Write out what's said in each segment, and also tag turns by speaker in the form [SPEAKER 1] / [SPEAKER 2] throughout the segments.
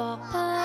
[SPEAKER 1] bye.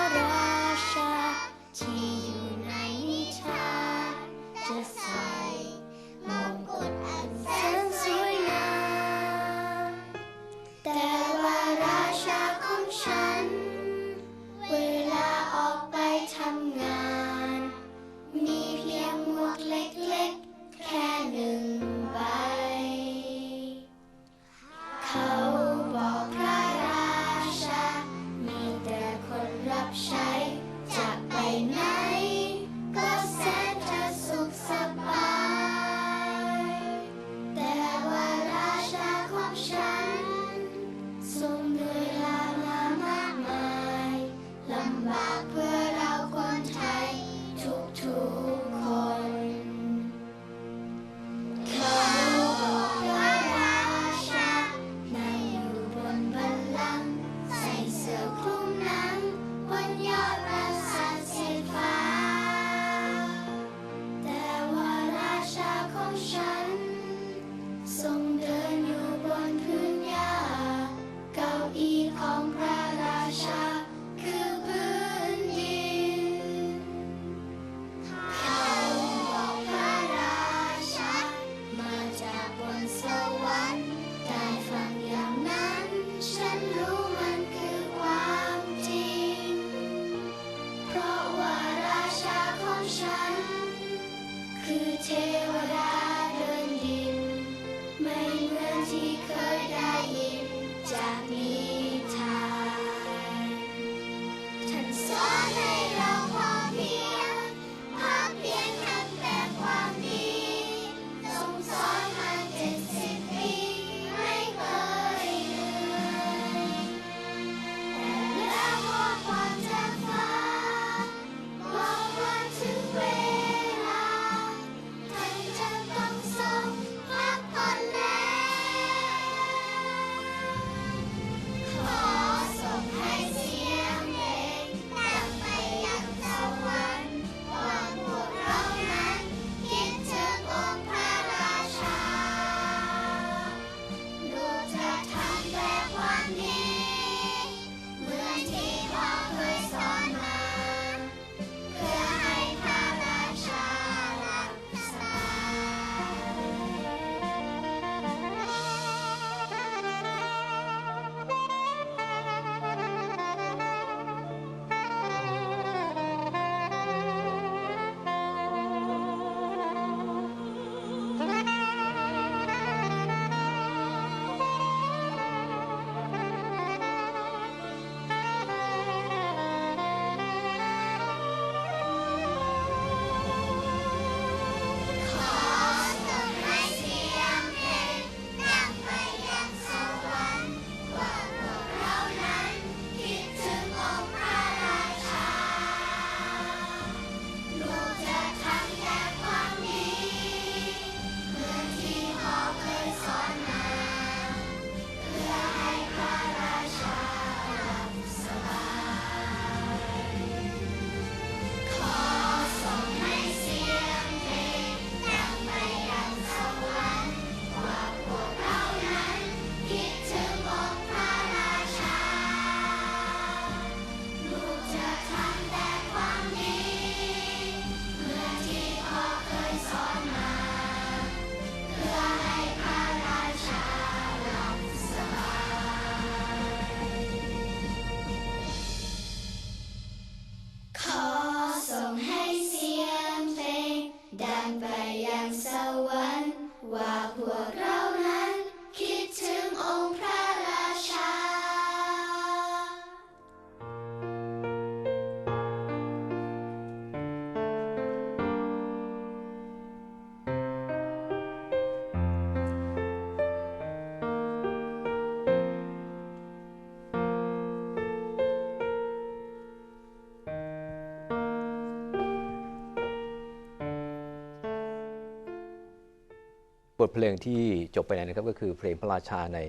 [SPEAKER 1] ทเพลงที่จบไปแล้วนะครับ ก็คือเพลงพระราชาใน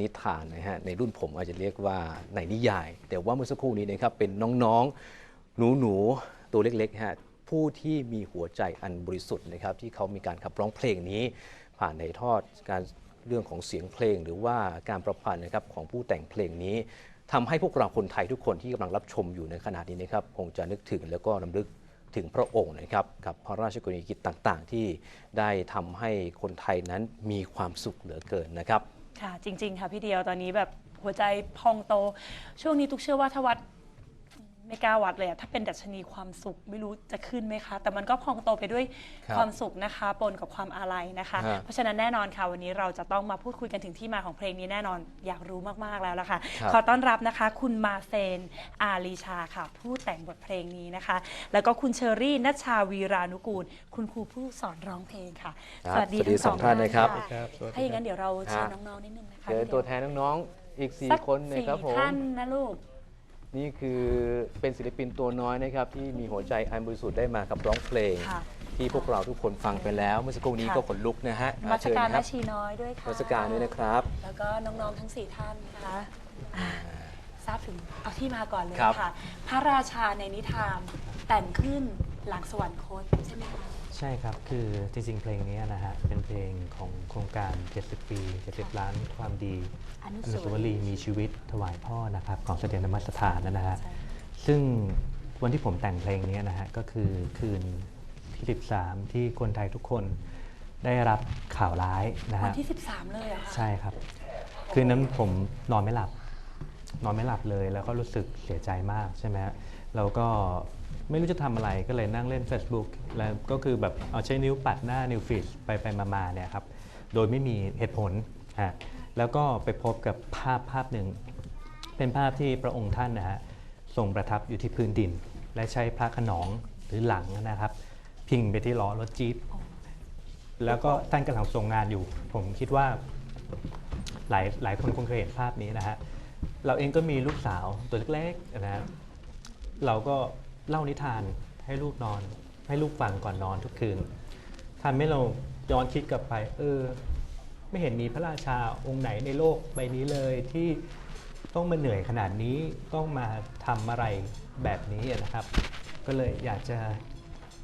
[SPEAKER 1] นิ
[SPEAKER 2] ทานนะฮะในรุ่นผมอาจจะเรียกว่าในนิยาย แต่ว่าเมื่อสักครู่นี้นะครับเป็นน้องๆหนูๆตัวเล็กๆฮะผู้ที่มีหัวใจอันบริสุทธิ์นะครับ ที่เขามีการขับร้องเพลงนี้ ผ่านในทอดการเรื่องของเสียงเพลง หรือว่าการประพันธ์นะครับของผู้แต่งเพลงนี้ ทำให้พวกเราคนไทยทุกคนที่กำลังรับชมอยู่ในขณะนี้นะครับคงจะนึกถึงแล้วก็รำลึก ถึงพระองค์นะครับกับพระราชกรณียกิจต่างๆ ที่ได้ทำให้คนไทยนั้นมีความสุขเหลือเกินนะครับ
[SPEAKER 3] ค่ะจริง ๆ ค่ะพี่เดียวตอนนี้แบบหัวใจพองโต ช่วงนี้ทุกเชื่อว่าถ้าวัด ไม่กล้าวัดเลยอะถ้าเป็นดัชนีความสุขไม่รู้จะขึ้นไหมคะ แต่มันก็พองโตไปด้วย
[SPEAKER 2] ครับ
[SPEAKER 3] ความสุขนะคะปนกับความอาลัยนะคะ
[SPEAKER 2] ฮะ
[SPEAKER 3] เพราะฉะนั้นแน่นอนค่ะ วันนี้เราจะต้องมาพูดคุยกันถึงที่มาของเพลงนี้แน่นอนอยากรู้มากๆแล้วล่ะค่ะ
[SPEAKER 2] ครับ
[SPEAKER 3] ขอต้อนรับนะคะ คุณมาเซนอาลีชาค่ะ ผู้แต่งบทเพลงนี้นะคะ แล้วก็คุณเชอรี่นัชชาวีรานุกูล คุณครูผู้สอนร้องเพลงค่ะ
[SPEAKER 2] ครับ
[SPEAKER 3] สวัสดี
[SPEAKER 2] สวัสดี
[SPEAKER 3] ทั้งสอง
[SPEAKER 2] สองท่านนะครับ
[SPEAKER 3] ค่ะถ้าอย่างนั้นเดี๋ยวเราเชิญ
[SPEAKER 2] ฮะ
[SPEAKER 3] น้องๆนิดนึงนะคะ
[SPEAKER 2] เจอ
[SPEAKER 3] พี่ดีย
[SPEAKER 2] ตัวแทนน้องๆอีก
[SPEAKER 3] สัก
[SPEAKER 2] 4 คนนะครับผม
[SPEAKER 3] ท่านนะลูก
[SPEAKER 2] นี่คือเป็นศิลปินตัวน้อยนะครับ ที่มีหัวใจอันบริสุทธิ์ได้มากับร้องเพลง
[SPEAKER 3] ค่ะ
[SPEAKER 2] ที่พวกเราทุกคนฟังไปแล้วเมื่อสักครู่นี้
[SPEAKER 3] ค่ะ
[SPEAKER 2] ก็ขนลุกนะฮะ
[SPEAKER 3] มา
[SPEAKER 2] อ่
[SPEAKER 3] สการ
[SPEAKER 2] ค
[SPEAKER 3] แม่
[SPEAKER 2] รั
[SPEAKER 3] ชีน้อยด้วยค่ะ
[SPEAKER 2] มาสการด้วยนะครับ
[SPEAKER 3] แล้วก็น้องๆทั้ง 4 ท่านนะคะอ่าทราบถึงเอาที่มาก่อนเลย
[SPEAKER 2] ครับ
[SPEAKER 3] ค่ะ พระราชาในนิทานแต่งขึ้นหลังสวรรคตใช่ไหมคะ
[SPEAKER 4] ใช่ครับ คือจริงๆ เพลงนี้นะฮะ เป็นเพลงของโครงการ 70 ปี 70 ล้านความดี
[SPEAKER 3] อนุ
[SPEAKER 4] อนุ
[SPEAKER 3] สา
[SPEAKER 4] สาวว
[SPEAKER 3] รี
[SPEAKER 4] รี
[SPEAKER 3] ย์
[SPEAKER 4] ย์มีชีวิตถวายพ่อนะครับของเสด็จนมัสถานนะฮะ
[SPEAKER 3] ใช่
[SPEAKER 4] ซึ่งวันที่ผมแต่งเพลงนี้นะฮะ ก็คือคืนที่ 13 ที่คนไทยทุกคนได้รับข่าวร้ายนะ
[SPEAKER 3] วัน
[SPEAKER 4] ฮะ
[SPEAKER 3] ที่ 13 เลยเหรอะคะ
[SPEAKER 4] ใช่ครับ คืนนั้นผมนอนไม่หลับ นอนไม่หลับเลย แล้วก็รู้สึกเสียใจมากใช่ไหมฮะแล้วก็ไม่รู้จะทำอะไรก็เลยนั่งเล่น Facebook แล้วก็คือแบบเอาใช้นิ้วปัดหน้านิ้วฟิชไปไปมาๆเนี่ยครับโดยไม่มีเหตุผลฮะแล้วก็ไปพบกับภาพภาพหนึ่ง เป็นภาพที่พระองค์ท่านนะฮะทรงประทับอยู่ที่พื้นดิน และใช้พระขนองหรือหลังนะครับ พิงไปที่ล้อรถจี๊ปแล้วก็ท่านกำลังทรงงานอยู่ ผมคิดว่าหลายหลายคนคงเคยเห็นภาพนี้นะฮะ เราเองก็มีลูกสาวตัวเล็กๆนะฮะเราก็เล่านิทานให้ลูกนอน ให้ลูกฟังก่อนนอนทุกคืนทำให้เราย้อนคิดกลับไป เออ ไม่เห็นมีพระราชาองค์ไหนในโลกใบนี้เลยที่ต้องมาเหนื่อยขนาดนี้ต้องมาทำอะไรแบบนี้นะครับ ก็เลยอยากจะ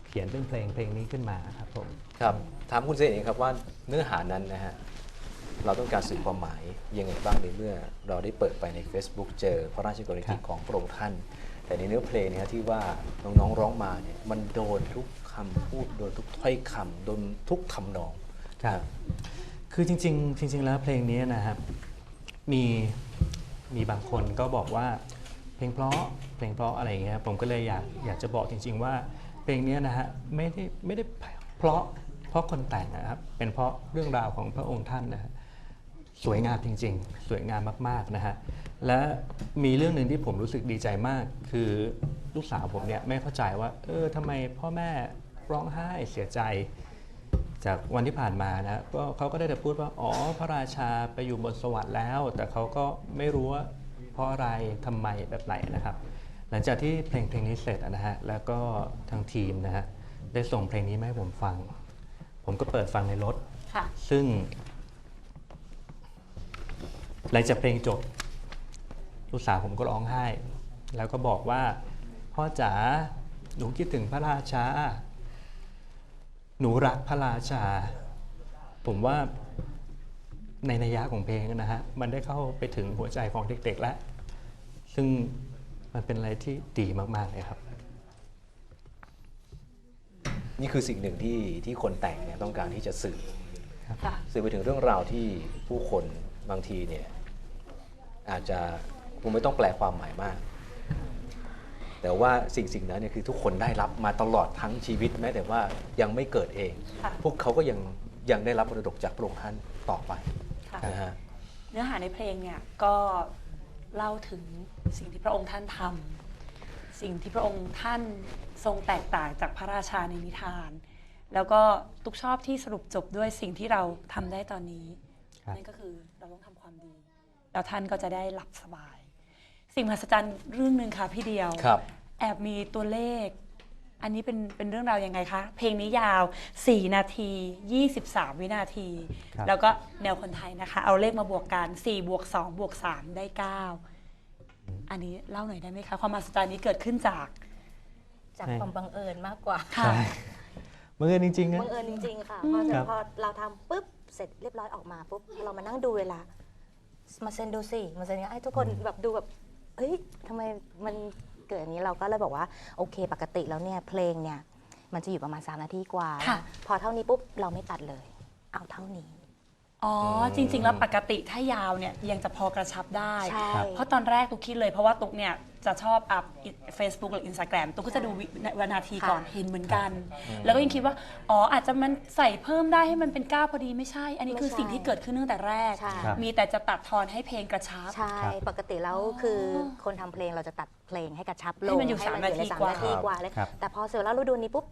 [SPEAKER 4] เขียนเป็นเพลงเพลงนี้ขึ้นมาครับผม
[SPEAKER 2] ครับถามคุณเซนเองครับว่าเนื้อหานั้นนะฮะ เราต้องการสื่อความหมายยังไงบ้างในเมื่อเราได้เปิดไปใน Facebook เจอพระราชกรณียกิจ
[SPEAKER 4] ครับ
[SPEAKER 2] ของพระองค์ท่าน แต่ในเนื้อเพลงเนยฮะที่ว่าน้องๆร้องมาเนี่ยมันโดนทุกคำพูดโดนทุกถ้อยคำโดนทุกทำนอง
[SPEAKER 4] ครับคือจริงๆ จริง ๆ แล้วเพลงนี้นะครับมีมีบางคนก็บอกว่าเพลงเพราะเพลงเพราะอะไรอย่างเงี้ยผมก็เลยอยากอยากจะบอกจริง ๆ ว่าเพลงนี้นะฮะไม่ได้ไม่ได้เพราะเพราะคนแต่งนะครับเป็นเพราะเรื่องราวของพระองค์ท่านนะฮะ สวยงามจริง ๆ สวยงามมากๆนะฮะและมีเรื่องหนึ่งที่ผมรู้สึกดีใจมาก คือลูกสาวผมเนี่ยไม่เข้าใจว่า เออทำไมพ่อแม่ร้องไห้เสียใจ จากวันที่ผ่านมานะก็เขาก็ได้แต่พูดว่าอ๋อพระราชาไปอยู่บนสวรรค์แล้ว แต่เขาก็ไม่รู้ว่าเพราะอะไรทำไมแบบไหนนะครับ หลังจากที่เพลงเพลงนี้เสร็จนะฮะแล้วก็ทางทีมนะฮะได้ส่งเพลงนี้มาให้ผมฟัง ผมก็เปิดฟังในรถ
[SPEAKER 3] ค่ะ
[SPEAKER 4] ซึ่ง หลังจากเพลงจบ ลูกสาวผมก็ร้องไห้ แล้วก็บอกว่า พ่อจ๋าหนูคิดถึงพระราชา หนูรักพระราชา ผมว่าในนัยยะของเพลงนะฮะ มันได้เข้าไปถึงหัวใจของเด็กๆแล้ว ซึ่งมันเป็นอะไรที่ดีมาก ๆ เลยครับ
[SPEAKER 2] นี่คือสิ่งหนึ่งที่ที่คนแต่งเนี่ยต้องการที่จะสื่อ
[SPEAKER 3] ค่ะ
[SPEAKER 2] สื่อไปถึงเรื่องราวที่ผู้คน บางทีเนี่ยอาจจะคงไม่ต้องแปลความหมายมาก แต่ว่าสิ่งสิ่งนั้นเนี่ยคือทุกคนได้รับมาตลอดทั้งชีวิตแม้แต่ว่ายังไม่เกิดเอง
[SPEAKER 3] ค่ะ
[SPEAKER 2] พวกเขาก็ยังยังได้รับมรดกจากพระองค์ท่านต่อไป
[SPEAKER 3] ค่ะ
[SPEAKER 2] นะฮะ
[SPEAKER 3] เนื้อหาในเพลงเนี่ยก็เล่าถึงสิ่งที่พระองค์ท่านทำสิ่งที่พระองค์ท่านทรงแตกต่างจากพระราชาในนิทาน แล้วก็ตุกชอบที่สรุปจบด้วยสิ่งที่เราทำได้ตอนนี้
[SPEAKER 4] ครับ
[SPEAKER 3] นั่นก็คือเราต้องทำความดี แล้วท่านก็จะได้หลับสบาย สิ่งมหัศจรรย์เรื่องหนึ่งค่ะพี่เดียว
[SPEAKER 2] ครับ
[SPEAKER 3] แอบมีตัวเลข อันนี้เป็นเป็นเรื่องราวยังไงคะ เพลงนี้ยาว 4 นาที 23 วินาที
[SPEAKER 4] ครับ
[SPEAKER 3] แล้วก็แนวคนไทยนะคะ เอาเลขมาบวกกัน 4 บวก 2 บวก 3 ได้ 9 อันนี้เล่าหน่อยได้ไหมคะ ความมหัศจรรย์นี้เกิดขึ้นจาก
[SPEAKER 5] จาก
[SPEAKER 4] ใช่
[SPEAKER 5] ความบังเอิญมากกว่า
[SPEAKER 3] ค่ะ
[SPEAKER 4] ใช่บังเอิญจริงๆนะ
[SPEAKER 5] บังเอิญจริงๆค่ะ
[SPEAKER 3] อืม
[SPEAKER 5] พอเสร็
[SPEAKER 4] ค
[SPEAKER 5] จ
[SPEAKER 4] รับ
[SPEAKER 5] พอเราทำปุ๊บ เสร็จเรียบร้อยออกมาปุ๊บเรามานั่งดูเวลา มาเซ็นดูสิมาเซ็นให้ทุกคนแบบดูแบบเอ้ยทำไมมันเกิดอย่างนี้เราก็เลยบอกว่าโอเค ปกติแล้วเนี่ยเพลงเนี่ยมันจะอยู่ประมาณ3นาทีกว่า
[SPEAKER 3] ค่ะ
[SPEAKER 5] พอเท่านี้ปุ๊บเราไม่ตัดเลย เอาเท่านี้
[SPEAKER 3] อ๋อจริง ๆ แล้วปกติถ้ายาวเนี่ยยังจะพอกระชับได้
[SPEAKER 5] ใช่
[SPEAKER 3] เพราะตอนแรกตุ๊กคิดเลยเพราะว่าตุ๊กเนี่ย จะชอบอัพ Facebook หรือ Instagram ตุ๊กก็จะดูวิวินาทีก่อน
[SPEAKER 5] ค่ะ
[SPEAKER 3] เห็นเหมือนกัน แล้วก็ยังคิดว่า อ๋ออาจจะมันใส่เพิ่มได้ให้มันเป็นก้าวพอดีไม่ใช่ อันนี้คือ
[SPEAKER 5] ไม่ใช่
[SPEAKER 3] สิ่งที่เกิดขึ้นตั้งแต่แรก
[SPEAKER 5] ใช่
[SPEAKER 4] ครับ
[SPEAKER 3] มีแต่จะตัดทอนให้เพลงกระชับ
[SPEAKER 5] ใช่
[SPEAKER 4] ครับ
[SPEAKER 5] ปกติแล้วคือคนทำเพลงเราจะตัดเพลงให้กระชับล
[SPEAKER 3] ให้
[SPEAKER 5] ง
[SPEAKER 3] มันอยู่สาม
[SPEAKER 5] ในา
[SPEAKER 3] ที
[SPEAKER 5] สาม
[SPEAKER 3] กว่า
[SPEAKER 5] นาทีกว่าเลย
[SPEAKER 4] ครับ
[SPEAKER 5] แต่พอเสร็จแล้วฤดูนี้ปุ๊บ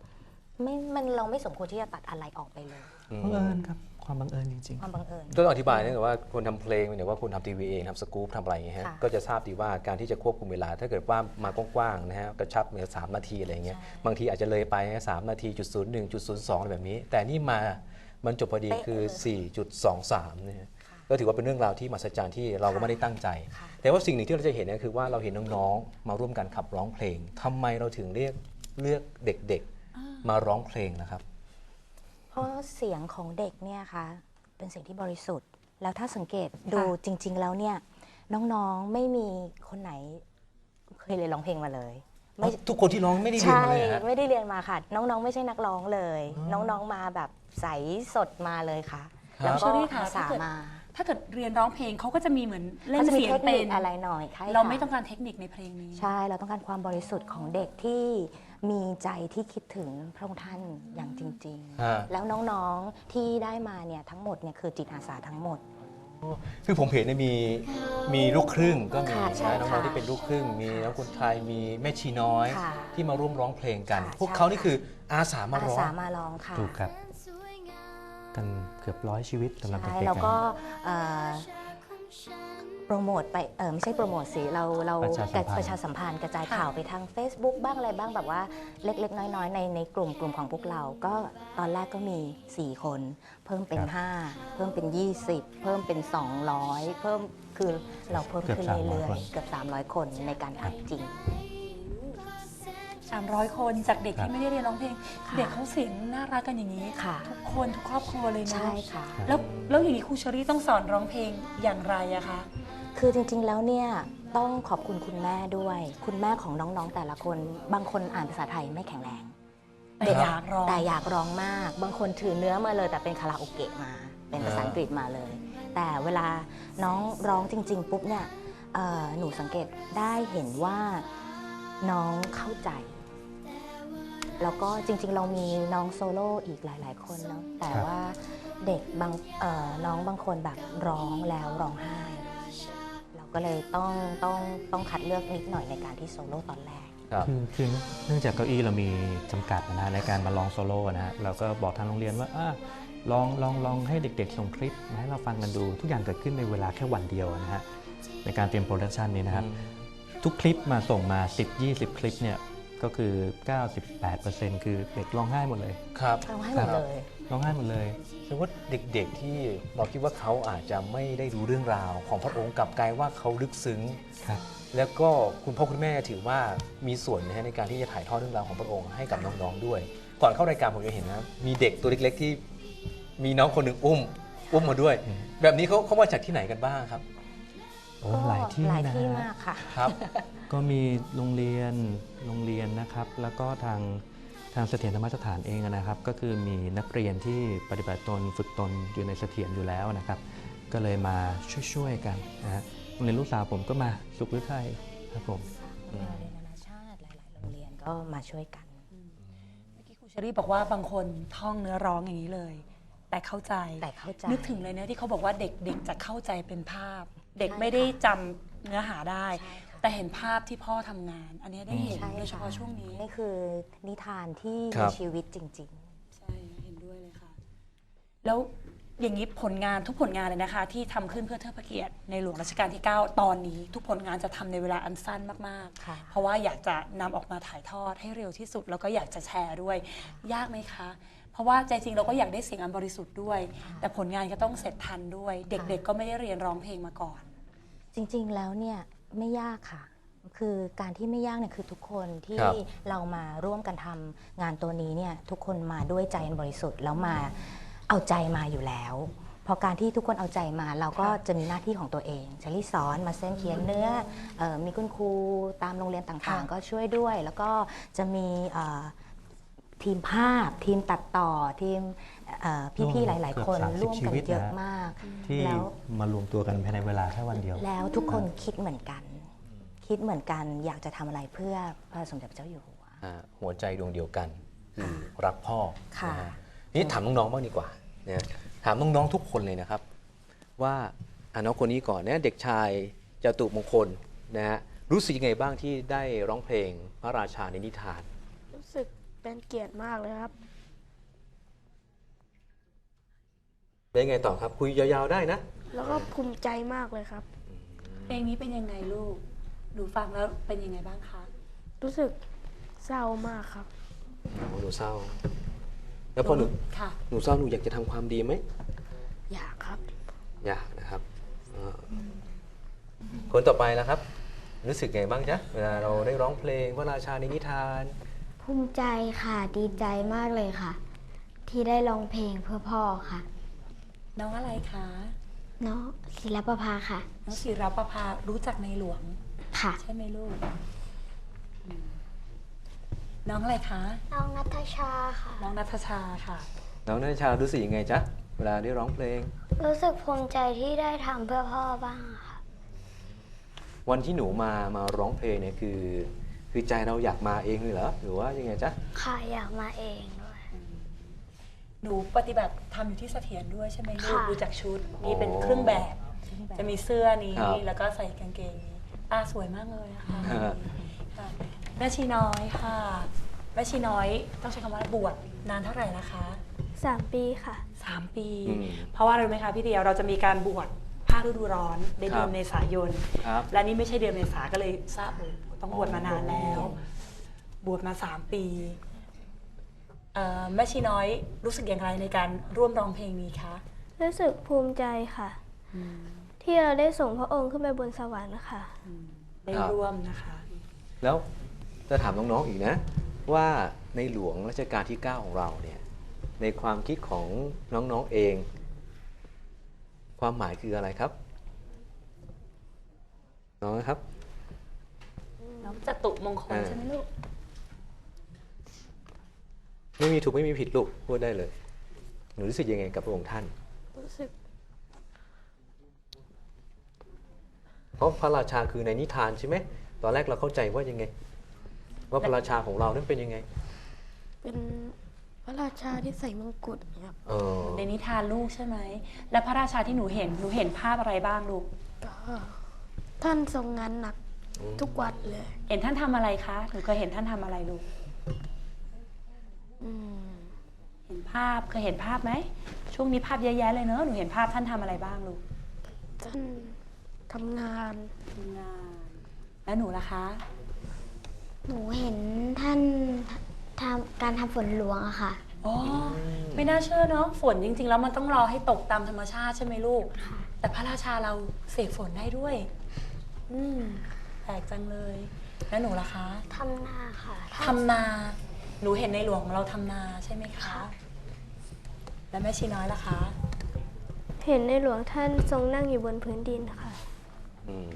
[SPEAKER 5] ไม่มันเราไม่สมควรที่จะตัดอะไรออกไปเลย
[SPEAKER 4] บังเอิญครับ ความบังเอิญจริง
[SPEAKER 5] ความบังเอิญ
[SPEAKER 2] ต้องอธิบายนะแต่ว่าคนทำเพลงหรือว่าคนทำทีวีเองทำสกู๊ปทำอะไรอย่างเงี้ยฮะ
[SPEAKER 5] ค่ะ
[SPEAKER 2] ก็จะทราบดีว่าการที่จะควบคุมเวลา ถ้าเกิดว่ามากว้างๆนะฮะกระชับเหนือสามนาทีอะไรอย่างเงี้ยบางทีอาจจะเลยไปนะสามนาทีจุดศูนย์หนึ่งจุดศูนย์สองอะไรแบบนี้ แต่นี่มามันจบพอดีคือ4.23เนี่ยก็ถือว่าเป็นเรื่องราวที่มหัศจรรย์ที่เราก็ไม่ได้ตั้งใจ
[SPEAKER 5] ค่ะ
[SPEAKER 2] แต่ว่าสิ่งหนึ่งที่เราจะเห็นเนี่ยคือว่าเราเห็นน้องๆ มาร่วมกันขับร้องเพลงทำไมเราถึงเรียกเลือกเด็กๆ มาร้องเพลงนะครับ
[SPEAKER 5] เพราะเสียงของเด็กเนี่ยค่ะเป็นเสียงที่บริสุทธิ์ แล้วถ้าสังเกตดูจริง ๆ แล้วเนี่ย น้องๆไม่มีคนไหน เคยเรียนร้องเพลงมาเลยไม่
[SPEAKER 2] ทุกคนที่ร้องไม่ได้เรียน
[SPEAKER 5] ใช่
[SPEAKER 2] มาเลยเหรอฮะ
[SPEAKER 5] ไม่ได้เรียนมาค่ะ น้องๆ ไม่ใช่นักร้องเลย น้องๆมาแบบใสสดมาเลยค่ะ
[SPEAKER 2] ครับ
[SPEAKER 5] แล้ว
[SPEAKER 3] เช
[SPEAKER 5] ก็
[SPEAKER 3] อรี่ค่ะ
[SPEAKER 5] อาสา
[SPEAKER 3] ถ้าเกิด
[SPEAKER 5] มา
[SPEAKER 3] ถ้าเกิดเรียนร้องเพลงเขาก็จะมีเหมือนเล่น
[SPEAKER 5] เขาจะมี
[SPEAKER 3] เสียง
[SPEAKER 5] เทค
[SPEAKER 3] เป็
[SPEAKER 5] นิ
[SPEAKER 3] น
[SPEAKER 5] คอะไรหน่อยค่ะ
[SPEAKER 3] เราไม่ต้องการเทคนิคในเพลงนี้
[SPEAKER 5] ใช่ เราต้องการความบริสุทธิ์ของเด็กที่ มีใจที่คิดถึงพระองค์ท่านอย่างจริง
[SPEAKER 2] ฮะ
[SPEAKER 5] ๆ แล้วน้องๆที่ได้มาเนี่ยทั้งหมดเนี่ยคือจิตอาสาทั้งหมด
[SPEAKER 2] คือผมเห็นเนี่ยมีมีลูกครึ่งก็มี
[SPEAKER 5] ค่ะใช่
[SPEAKER 2] นะน้อง
[SPEAKER 5] ค่ะ
[SPEAKER 2] ๆที่เป็นลูกครึ่ง มีน้องคนไทยมีแม่ชีน้อย
[SPEAKER 5] ค่ะ
[SPEAKER 2] ที่มาร่วมร้องเพลงกัน
[SPEAKER 5] ค่ะ
[SPEAKER 2] พวก
[SPEAKER 5] ใช่
[SPEAKER 2] เขานี่
[SPEAKER 5] ค่ะ
[SPEAKER 2] คืออาสามา
[SPEAKER 5] อา
[SPEAKER 2] ร้อง
[SPEAKER 5] สามาลองค่ะ
[SPEAKER 4] ๆถูกครับกันเกือบร้อยชีวิตสำหรับเด็
[SPEAKER 5] ใช่
[SPEAKER 4] กๆ
[SPEAKER 5] แล้วก็
[SPEAKER 4] นะ
[SPEAKER 5] เอ่อ โปรโมทไปเออไม่ใช่โปรโมทสิเราเรา
[SPEAKER 4] ประชาสัมพันธ์
[SPEAKER 5] ประชาสัมพันธ์กระจาย
[SPEAKER 3] ค่ะ
[SPEAKER 5] ข่าวไปทาง Facebook บ้างอะไรบ้างแบบว่าเล็กๆ น้อยๆ ในในกลุ่มกลุ่มของพวกเรา ก็ตอนแรกก็มี 4 คน เพิ่มเป็น 5 เพิ่มเป็น 20 เพิ่มเป็น 200 เพิ่มคือเราเพิ่มขึ้นเรื่อยๆเกือบ300 คนในการอัดจริง
[SPEAKER 3] 300 คนจากเด็ก
[SPEAKER 4] ครับ
[SPEAKER 3] ที่ไม่ได้เรียนร้องเพลง
[SPEAKER 5] ค่ะ
[SPEAKER 3] เด็กเขาเสียงน่ารักกันอย่างนี้
[SPEAKER 5] ค่ะ
[SPEAKER 3] ทุกคนทุกครอบครัวเลยเนาะ
[SPEAKER 5] ใช่ค่ะ
[SPEAKER 3] แล้วแล้วอย่างนี้ครูเชอรี่ต้องสอนร้องเพลงอย่างไรอะคะ
[SPEAKER 5] คือจริงๆ แล้วเนี่ยต้องขอบคุณคุณแม่ด้วย คุณแม่ของน้องๆแต่ละคน บางคนอ่านภาษาไทยไม่แข็งแรง
[SPEAKER 3] แต่อยากร้อง
[SPEAKER 5] แต่อยากร้องมาก บางคนถือเนื้อมาเลย แต่เป็นคาราโอเกะมา เป็นภาษาอังกฤษมาเลย แต่เวลาน้องร้องจริง ๆ ปุ๊บเนี่ยเอ่อหนูสังเกตได้เห็นว่าน้องเข้าใจ แล้วก็จริง ๆ เรามีน้องโซโล่อีกหลาย ๆ คนเนาะแต่
[SPEAKER 4] ครับ
[SPEAKER 5] ว่าเด็กบางเอ่อน้องบางคนแบบร้องแล้วร้องไห้เรา ก็เลยต้องต้องต้องคัดเลือกนิดหน่อยในการที่โซโล่ตอนแรก
[SPEAKER 2] ครับ
[SPEAKER 4] คือคือเนื่องจากเก้าอี้เรามีจำกัดนะฮะในการมาลองโซโล่นะฮะเราก็บอกทางโรงเรียนว่าอะลองลองลองให้เด็กๆส่งคลิปมาให้เราฟังกันดูทุกอย่างเกิดขึ้นในเวลาแค่วันเดียวนะฮะในการเตรียมโปรดักชันนี้นะครับ ทุกคลิปมาส่งมา 10-20 คลิปเนี่ยก็คือ 98%คือเด็กร้องไห้หมดเลย
[SPEAKER 2] ครับ
[SPEAKER 5] ร้องไห้หมดเลย
[SPEAKER 4] ร้องไห้หมดเลย
[SPEAKER 2] แปลว่าเด็กๆที่เราคิดว่าเขาอาจจะไม่ได้รู้เรื่องราว ของพระองค์กลับกลายว่าเขาลึกซึ้ง
[SPEAKER 4] ครับ
[SPEAKER 2] แล้วก็คุณพ่อคุณแม่ถือว่ามีส่วนนะฮะในการที่จะถ่ายทอดเรื่องราวของพระองค์ให้กับน้องๆด้วย ก่อนเข้ารายการผมจะเห็นนะมีเด็กตัวเล็กๆที่มีน้องคนหนึ่งอุ้ม อุ้มมาด้วย
[SPEAKER 4] อืม
[SPEAKER 2] แบบนี้เขาเขามาจากที่ไหนกันบ้างครับ
[SPEAKER 4] โอ้หลายที่
[SPEAKER 5] หลาย
[SPEAKER 4] นะ
[SPEAKER 5] ที่
[SPEAKER 4] ฮะ
[SPEAKER 5] มากค่ะ
[SPEAKER 2] ครับ
[SPEAKER 4] ก็มีโรงเรียนโรงเรียนนะครับ แล้วก็ทาง ทางเสถียรธรรมสถานเองนะครับ ก็คือมีนักเรียนที่ปฏิบัติตนฝึกตนอยู่ในเสถียรอยู่แล้วนะครับ ก็เลยมาช่วยๆกันนะฮะโรงเรียนลูกสาวผมก็มาสุขฤทัยครับผม
[SPEAKER 5] โรงเรียนนานาชาติหลายๆโรงเรียนก็มาช่วยกัน
[SPEAKER 3] เมื่อกี้ครูเชอรี่บอกว่าบางคนท่องเนื้อร้องอย่างนี้เลย แต่เข้าใจ
[SPEAKER 5] แต่เข้าใจ
[SPEAKER 3] นึกถึงเลยนะที่เขาบอกว่าเด็กๆจะเข้าใจเป็นภาพ เด็ก
[SPEAKER 5] ใช่
[SPEAKER 3] ไม่ได้
[SPEAKER 5] ค่ะ
[SPEAKER 3] จำเนื้อหาได้
[SPEAKER 5] ใช่ค่ะ
[SPEAKER 3] แต่เห็นภาพที่พ่อทำงาน อันนี้ได้เห็น
[SPEAKER 5] ใช่
[SPEAKER 3] โดยเฉพาะ
[SPEAKER 5] ค่
[SPEAKER 3] ช่วงนี้
[SPEAKER 5] นี่คือนิทานที่
[SPEAKER 2] ครั
[SPEAKER 5] มี
[SPEAKER 2] บ
[SPEAKER 5] ชีวิตจริง
[SPEAKER 3] ใช่ เห็นด้วยเลยค่ะ แล้วอย่างนี้ผลงานทุกผลงานเลยนะคะ ที่ทำขึ้นเพื่อเทิดพระเกียรติในหลวงรัชกาลที่ 9 ตอนนี้ ทุกผลงานจะทำในเวลาอันสั้นมาก
[SPEAKER 5] ค่ะ
[SPEAKER 3] ๆ เพราะว่าอยากจะนำออกมาถ่ายทอดให้เร็วที่สุด แล้วก็อยากจะแชร์ด้วย ยากไหมคะ เพราะว่าใจจริงเราก็อยากได้เสียงอันบริสุทธิ์ด้วย แต่ผลงานก็ต้องเสร็จทันด้วย เด็ก ๆ ก็ไม่ได้เรียนร้องเพลงมาก่อน
[SPEAKER 5] ๆจริงๆ แล้วเนี่ย ไม่ยากค่ะ คือการที่ไม่ยากเนี่ยคือทุกคนที่
[SPEAKER 2] ครับ
[SPEAKER 5] เรามาร่วมกันทำงานตัวนี้เนี่ยทุกคนมาด้วยใจอันบริสุทธิ์แล้วมาเอาใจมาอยู่แล้วเพอการที่ทุกคนเอาใจมาเราก็จะมีหน้าที่ของตัวเองเชลี่สอนมาเส้นเขียนเนื้อเออมีคุณครูตามโรงเรียนต่าง
[SPEAKER 3] ค่ะ
[SPEAKER 5] ๆก็ช่วยด้วย แล้วก็จะมีเอ่อทีมภาพ ทีมตัดต่อทีมเอ่อ พี่ๆหลาย ๆ คน
[SPEAKER 4] เกือบ30
[SPEAKER 5] ร่วมกัน
[SPEAKER 4] ชีวิต
[SPEAKER 5] เยอะ
[SPEAKER 4] นะ
[SPEAKER 5] มาก
[SPEAKER 4] ที่
[SPEAKER 5] แล้ว
[SPEAKER 4] มารวมตัวกันภายในเวลาแค่วันเดียว
[SPEAKER 5] แล้วทุกคนคิดเหมือนกัน คิดเหมือนกันอยากจะทำอะไรเพื่อพระสมเด็จพระเจ้าอยู่หัว
[SPEAKER 2] อ่าหัวใจดวงเดียวกันคือรักพ่อ
[SPEAKER 5] ค่ะ
[SPEAKER 2] นฮนี่ถามน้องๆบ้างดีกว่านะถามน้องๆทุกคนเลยนะครับ ว่าอะน้องคนนี้ก่อนเนี่ยเด็กชายจตุมงคลนะฮะรู้สึกยังไงบ้างที่ได้ร้องเพลงพระราชาในนิทาน
[SPEAKER 6] รู้สึกเป็นเกียรติมากเลยครับ
[SPEAKER 2] เป็นยังไงต่อครับคุยยาวๆได้นะ
[SPEAKER 6] แล้วก็ภูมิใจมากเลยครับ
[SPEAKER 3] เพลงนี้เป็นยังไงลูก หนูฟังแล้วเป็นยังไงบ้างคะ
[SPEAKER 6] รู้สึกเศร้ามากครับ
[SPEAKER 2] โอ้หนูเศร้า แล้วพอหนู
[SPEAKER 3] ค่ะ
[SPEAKER 2] หนูเศร้าหนูอยากจะทำความดีไหม
[SPEAKER 6] อยากครับ
[SPEAKER 2] อยากนะครับอ่าคนต่อไปแล้วครับ รู้สึกไงบ้างจ๊ะ เวลาเราได้ร้องเพลงพระราชาในนิทาน
[SPEAKER 1] ภูมิใจค่ะ ดีใจมากเลยค่ะ ที่ได้ร้องเพลงเพื่อพ่อค่ะ
[SPEAKER 3] น้องอะไรคะ
[SPEAKER 1] น้องศิลปภาค่ะ
[SPEAKER 3] น้องศิรประภารู้จักในหลวง
[SPEAKER 1] ค่ะ
[SPEAKER 3] ใช่ไหมลูกอืมน้องอะไรคะ
[SPEAKER 1] น้องนัทชาค่ะ
[SPEAKER 3] น้องนัทชาค่ะ
[SPEAKER 2] น้องนัชชารู้สึกยังไงจ๊ะ เวลาได้ร้องเพลง
[SPEAKER 1] รู้สึกภูมิใจที่ได้ทำเพื่อพ่อบ้างค่ะ
[SPEAKER 2] วันที่หนูมามาร้องเพลงเนี่ยคือ คือใจเราอยากมาเองเลยเหรอหรือว่ายังไงจ๊ะ
[SPEAKER 1] ค่ะอยากมาเองด้วย
[SPEAKER 3] หนูปฏิบัติทำอยู่ที่เสถียรด้วยใช่ไหมลูก
[SPEAKER 1] ค่ะ
[SPEAKER 3] ดูจากชุดนี่เป็นเครื่องแบบ จะมีเสื้อนี้
[SPEAKER 2] ครับ
[SPEAKER 3] แล้วก็ใส่กางเกงนี้อ่าสวยมากเลยอะค่ะ
[SPEAKER 2] ฮะ
[SPEAKER 3] ค่ะแม่ชีน้อยค่ะแม่ชีน้อยต้องใช้คำว่าบวชนานเท่าไหร่นะคะ
[SPEAKER 6] 3ปีค่ะ
[SPEAKER 3] สามปี
[SPEAKER 2] อืม
[SPEAKER 3] เพราะว่าอะไรรู้ไหมคะพี่เดียวเราจะมีการบวชภาคฤดูร้อนในเดือน
[SPEAKER 2] ครับ
[SPEAKER 3] เมษายน
[SPEAKER 2] ครับ
[SPEAKER 3] และนี่ไม่ใช่เดือนเมษาก็เลยทราบเลยต้องบวชมานานแล้ว บวชมาสามปี เอ่อแม่ชีน้อยรู้สึกอย่างไรในการร่วมร้องเพลงนี้คะ
[SPEAKER 6] รู้สึกภูมิใจค่ะ ที่เราได้ส่งพระองค์ขึ้นไปบนสวรรค์ค่ะ
[SPEAKER 3] ได้
[SPEAKER 2] ครับ
[SPEAKER 3] ร่วมนะคะ
[SPEAKER 2] แล้วจะถามน้องๆอีกนะ ว่าในหลวงรัชกาลที่ 9 ของเราเนี่ยในความคิดของน้องๆเอง ความหมายคืออะไรครับ น้องนะครับ
[SPEAKER 3] น้องจตุมงคล
[SPEAKER 2] อ่า
[SPEAKER 3] ใช่ไหมลูก
[SPEAKER 2] ไม่มีถูกไม่มีผิดลูกพูดได้เลย หนูรู้สึกยังไงกับพระองค์ท่าน
[SPEAKER 6] รู้สึก
[SPEAKER 2] เพราะพระราชาคือในนิทานใช่ไหม ตอนแรกเราเข้าใจว่ายังไง ว่าพระราชาของเรานั้นเป็นยังไง
[SPEAKER 6] เป็นพระราชาที่ใส่มงกุฎครับ
[SPEAKER 2] เออ
[SPEAKER 3] ในนิทานลูกใช่ไหม และพระราชาที่หนูเห็น หนูเห็นภาพอะไรบ้างลูก
[SPEAKER 6] ก็ท่านทรงงานหนักทุกวันเลย
[SPEAKER 3] เห็นท่านทำอะไรคะ หนูเคยเห็นท่านทำอะไรลูก
[SPEAKER 6] อืม
[SPEAKER 3] เห็นภาพเคยเห็นภาพไหม ช่วงนี้ภาพเยอะแยะเลยเนอะหนูเห็นภาพท่านทำอะไรบ้างลูก
[SPEAKER 6] ท่านทำงาน
[SPEAKER 3] ทำงาน แล้วหนูล่ะคะ
[SPEAKER 1] หนูเห็นท่านทำการทำฝนหลวงอะค่ะ
[SPEAKER 3] อ๋อไม่น่าเชื่อเนาะฝนจริง ๆ แล้วมันต้องรอให้ตกตามธรรมชาติใช่ไหมลูก แต่พระราชาเราเสกฝนได้ด้วย อืมแปลกจังเลย แล้วหนูล่ะคะ
[SPEAKER 1] ทำนาค่ะ
[SPEAKER 3] ทำนา หนูเห็นในหลวงของเราทำนาใช่ไหมคะ แล้วแม่ชีน้อยล่ะคะ
[SPEAKER 6] เห็นในหลวงท่านทรงนั่งอยู่บนพื้นดินค่ะ
[SPEAKER 2] อืม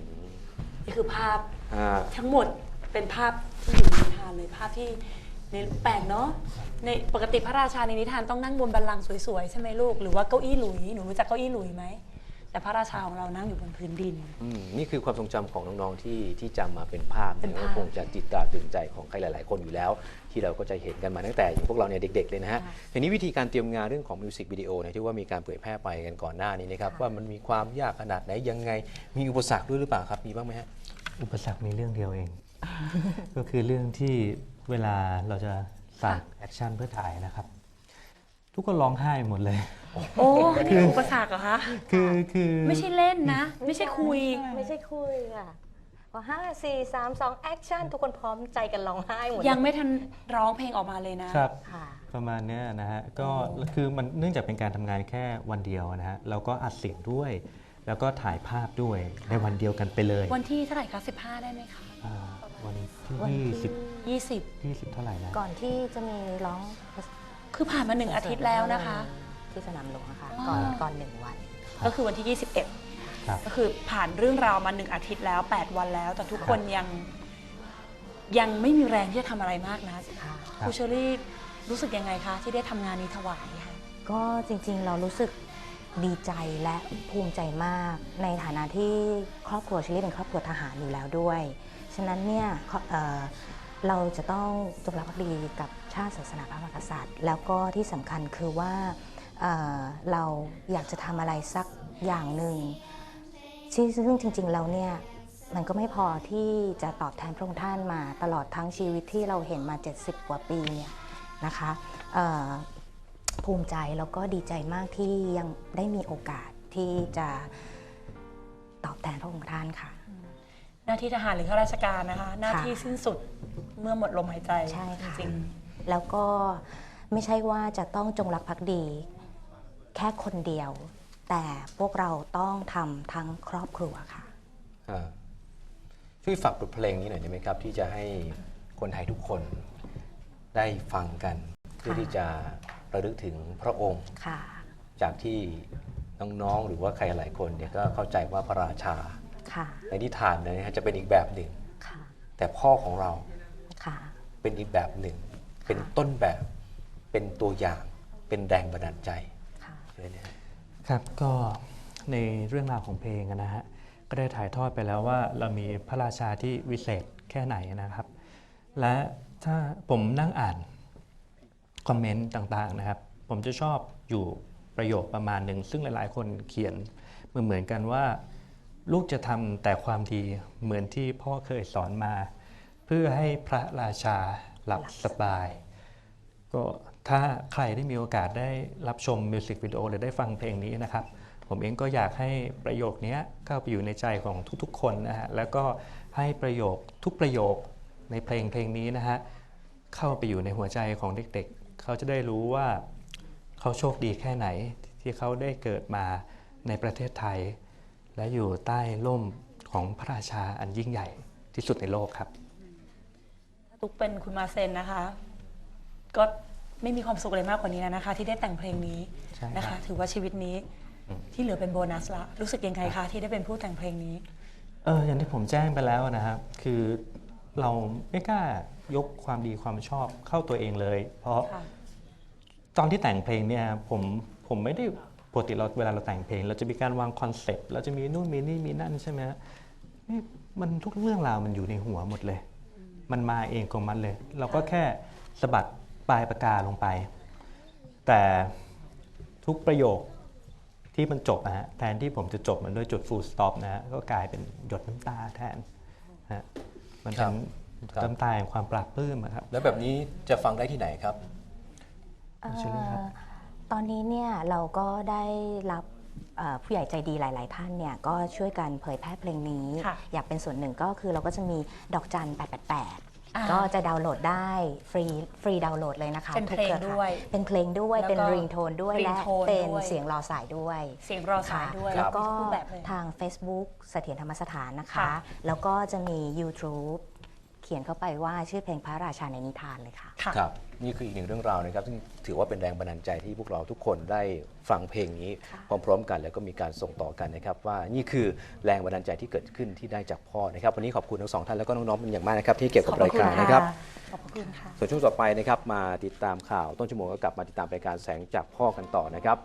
[SPEAKER 3] นี่คือภาพ
[SPEAKER 2] อ่า
[SPEAKER 3] ทั้งหมดเป็นภาพที่อยู่ในนิทานเลยภาพที่ในแปลกเนาะในปกติพระราชาในนิทานต้องนั่งบนบัลลังก์สวยๆใช่ไหมลูกหรือว่าเก้าอี้หลุยหนูรู้จักเก้าอี้หลุยไหม แต่พระราชาของเรานั่งอยู่บนพื้นดิน
[SPEAKER 2] อืมนี่คือความทรงจำของน้องๆที่ที่จำมาเป็นภาพ
[SPEAKER 3] เป็น
[SPEAKER 2] เนี่ย
[SPEAKER 3] ภาพ
[SPEAKER 2] ก็คงจะติดตราตรึงใจของใครหลาย ๆ คนอยู่แล้ว ที่เราก็จะเห็นกันมาตั้งแต่อย่างพวกเราเนี่ยเด็ก ๆ เลยนะฮะ
[SPEAKER 3] ค่ะ
[SPEAKER 2] ทีนี้วิธีการเตรียมงานเรื่องของมิวสิกวิดีโอเนี่ยที่ว่ามีการเผยแพร่ไปกันก่อนหน้านี้นะครับว่ามันมีความยากขนาดไหนยังไง มีอุปสรรคด้วยหรือเปล่าครับมีบ้างไหมฮะ
[SPEAKER 4] อุปสรรคมีเรื่องเดียวเอง ก็คือเรื่องที่เวลาเราจะสั่งแอคชั่นเพื่อถ่ายนะครับ ทุกคนร้องไห้หมดเลย
[SPEAKER 3] โอ้นี่คืออุปสรรคเหรอคะ
[SPEAKER 4] คือคือ
[SPEAKER 3] ไม่ใช่เล่นนะ ไม่ใช่คุย
[SPEAKER 5] ไม่ใช่คุยค่ะพอห้าสี่สามสองแอคชั่นทุกคนพร้อมใจกันร้องไห้หมด
[SPEAKER 3] ยังไม่ทันร้องเพลงออกมาเลยนะ
[SPEAKER 4] ครับ
[SPEAKER 5] ค่ะ
[SPEAKER 4] ประมาณเนี้ยนะฮะ ก็คือมันเนื่องจากเป็นการทำงานแค่วันเดียวนะฮะเราก็อัดเสียงด้วย แล้วก็ถ่ายภาพด้วยในวันเดียวกันไปเลย
[SPEAKER 3] วันที่เท่าไหร่คะ15 ได้ไหมคะ
[SPEAKER 4] อ่าวัน
[SPEAKER 5] วันที่
[SPEAKER 4] ที่20
[SPEAKER 3] 20
[SPEAKER 4] 20เท่าไหร่นะ
[SPEAKER 5] ก่อนที่จะมีร้อง
[SPEAKER 3] คือผ่านมาหนึ่งอาทิตย์แล้วนะคะ
[SPEAKER 5] ที่สนามหลวงอะค่ะก่อน
[SPEAKER 3] อ๋อ
[SPEAKER 5] ก่อนหนึ่งวัน
[SPEAKER 3] ก็คือวันที่21
[SPEAKER 4] ครับ
[SPEAKER 3] ก็คือผ่านเรื่องราวมาหนึ่งอาทิตย์แล้ว 8 วันแล้ว แต่ทุกคนยังยังไม่มีแรงที่จะทำอะไรมากนะ
[SPEAKER 5] ค่ะ
[SPEAKER 3] ครูเชอรี่รู้สึกยังไงคะ ที่ได้ทำงานนี้ถวายค่ะ
[SPEAKER 5] ก็จริงๆ เรารู้สึกดีใจและภูมิใจมาก ในฐานะที่ครอบครัวเชลี่เป็นครอบครัวทหารอยู่แล้วด้วย ฉะนั้นเนี่ยเอ่อเราจะต้องจงรักภักดีกับ ชาติศาสนาพระมหากษัตริย์ แล้วก็ที่สำคัญคือว่าเอ่อเราอยากจะทำอะไรสักอย่างหนึ่งที่ซึ่งจริง ๆ แล้วเนี่ยมันก็ไม่พอที่จะตอบแทนพระองค์ท่านมาตลอดทั้งชีวิตที่เราเห็นมา 70 กว่าปีเนี่ยนะคะเอ่อภูมิใจแล้วก็ดีใจมากที่ยังได้มีโอกาสที่จะตอบแทนพระองค์ท่านค่ะ
[SPEAKER 3] หน้าที่ทหารหรือข้าราชการนะคะ หน้าที่สิ้นสุดเมื่อหมดลมหายใจ
[SPEAKER 5] ใช่ค่ะ
[SPEAKER 3] จริง
[SPEAKER 5] แล้วก็ไม่ใช่ว่าจะต้องจงรักภักดี แค่คนเดียว แต่พวกเราต้องทำทั้งครอบครัวค่ะ
[SPEAKER 2] อ่าช่วยฝากบทเพลงนี้หน่อยได้ไหมครับ ที่จะให้คนไทยทุกคนได้ฟังกัน เพื่อที่จะระลึกถึงพระองค์
[SPEAKER 5] ค่ะ
[SPEAKER 2] จากที่น้องๆหรือว่าใครหลายคนเนี่ยก็เข้าใจว่าพระราชา
[SPEAKER 5] ค่ะ
[SPEAKER 2] ในนิทานเนี่ยนะฮะจะเป็นอีกแบบหนึ่ง
[SPEAKER 5] ค่ะ
[SPEAKER 2] แต่พ่อของเรา
[SPEAKER 5] ค่ะ
[SPEAKER 2] เป็นอีกแบบหนึ่ง เป็นต้นแบบเป็นตัวอย่างเป็นแรงบันดาลใจ
[SPEAKER 5] ค่ะ
[SPEAKER 2] ใช่ไหมฮะ
[SPEAKER 4] ครับก็ในเรื่องราวของเพลงอะนะฮะก็ได้ถ่ายทอดไปแล้วว่าเรามีพระราชาที่วิเศษแค่ไหนนะครับ และถ้าผมนั่งอ่านคอมเมนต์ต่างๆนะครับ ผมจะชอบอยู่ประโยคประมาณหนึ่ง ซึ่งหลายๆ คนเขียนเหมือนเหมือนกันว่า ลูกจะทำแต่ความดีเหมือนที่พ่อเคยสอนมา เพื่อให้พระราชา หลับสบาย ก็ถ้าใครได้มีโอกาสได้รับชมมิวสิกวิดีโอหรือได้ฟังเพลงนี้นะครับ ผมเองก็อยากให้ประโยคนี้เข้าไปอยู่ในใจของทุกๆ คนนะฮะแล้วก็ให้ประโยคทุกประโยคในเพลงเพลงนี้นะฮะเข้าไปอยู่ในหัวใจของเด็กๆ เขาจะได้รู้ว่าเขาโชคดีแค่ไหนที่เขาได้เกิดมาในประเทศไทย และอยู่ใต้ร่มของพระราชาอันยิ่งใหญ่ที่สุดในโลกครับ
[SPEAKER 3] ตุ๊กเป็นคุณมาเซนนะคะ ก็ไม่มีความสุขอะไรมากกว่านี้แล้วนะคะ ที่ได้แต่งเพลงนี้
[SPEAKER 4] ใช่ครับ
[SPEAKER 3] นะคะ ถือว่าชีวิตนี้ที่เหลือเป็นโบนัสละรู้สึกยังไงคะที่ได้เป็นผู้แต่งเพลงนี้
[SPEAKER 4] เอออย่างที่ผมแจ้งไปแล้วนะครับ คือเราไม่กล้ายกความดีความชอบเข้าตัวเองเลย เพราะ
[SPEAKER 3] ค่ะ
[SPEAKER 4] ตอนที่แต่งเพลงเนี่ยผมผมไม่ได้ปกติเราเวลาเราแต่งเพลง เราจะมีการวางคอนเซปต์เราจะมีนู่นมีนี่มีนั่นใช่ไหมฮะนี่มันทุกเรื่องราวมันอยู่ในหัวหมดเลย มันมาเองของมันเลย เราก็แค่สะบัดปลายปากกาลงไป แต่ทุกประโยคที่มันจบนะฮะแทนที่ผมจะจบมันด้วยจุด full stop นะฮะก็กลายเป็นหยดน้ำตาแทนฮะมันเป็น
[SPEAKER 2] ครับ
[SPEAKER 4] น้ำตาแห่งความปราบปลื้มอะครับ
[SPEAKER 2] แล้วแบบนี้จะฟังได้ที่ไหนครับ
[SPEAKER 4] เชิญเลยครับ
[SPEAKER 5] เอ่อตอนนี้เนี่ยเราก็ได้รับเอ่อ ผู้ใหญ่ใจดีหลาย ๆ ท่านเนี่ยก็ช่วยกันเผยแพร่เพลงนี้
[SPEAKER 3] ค่ะ
[SPEAKER 5] อยากเป็นส่วนหนึ่งก็คือเราก็จะมีดอกจัน
[SPEAKER 3] อ่า
[SPEAKER 5] 888ก็จะดาวน์โหลดได้ฟรีฟรีดาวน์โหลดเลยนะคะ
[SPEAKER 3] เป็นเพลง
[SPEAKER 5] ทุกครือข่า
[SPEAKER 3] ด้วย
[SPEAKER 5] เป็นเพลงด้วย
[SPEAKER 3] แล้วก็
[SPEAKER 5] เป็นริงโทนด้วยและ
[SPEAKER 3] ringtone
[SPEAKER 5] เป็น
[SPEAKER 3] ด้วย
[SPEAKER 5] เสียงรอสายด้วย
[SPEAKER 3] เสียงรอสายด้วย
[SPEAKER 5] ค่ะแล้วก็
[SPEAKER 3] ทุแบบเลย
[SPEAKER 5] ทาง Facebook เสถียรธรรมสถานนะคะ
[SPEAKER 3] ค่ะ
[SPEAKER 5] แล้วก็จะมี YouTube เขียนเข้าไปว่าชื่อเพลงพระราชาในนิทานเลยค่ะ
[SPEAKER 3] ค่ะ
[SPEAKER 2] ครับ นี่คืออีกหนึ่งเรื่องราวนะครับ ซึ่งถือว่าเป็นแรงบันดาลใจที่พวกเราทุกคนได้ฟังเพลงนี้พร้อมๆกัน แล้วก็มีการส่งต่อกันนะครับ ว่านี่คือแรงบันดาลใจที่เกิดขึ้นที่ได้จากพ่อนะครับ วันนี้ขอบคุณทั้งสองท่านแล้วก็น้องๆเป็นอย่างมากนะครับที่เกี่ยวกับรายการนะครับ
[SPEAKER 3] ขอบคุณค่ะ
[SPEAKER 2] ส่วนช่วงต่อไปนะครับมาติดตามข่าวต้นชั่วโมงก็กลับมาติดตามรายการแสงจากพ่อกันต่อนะครับ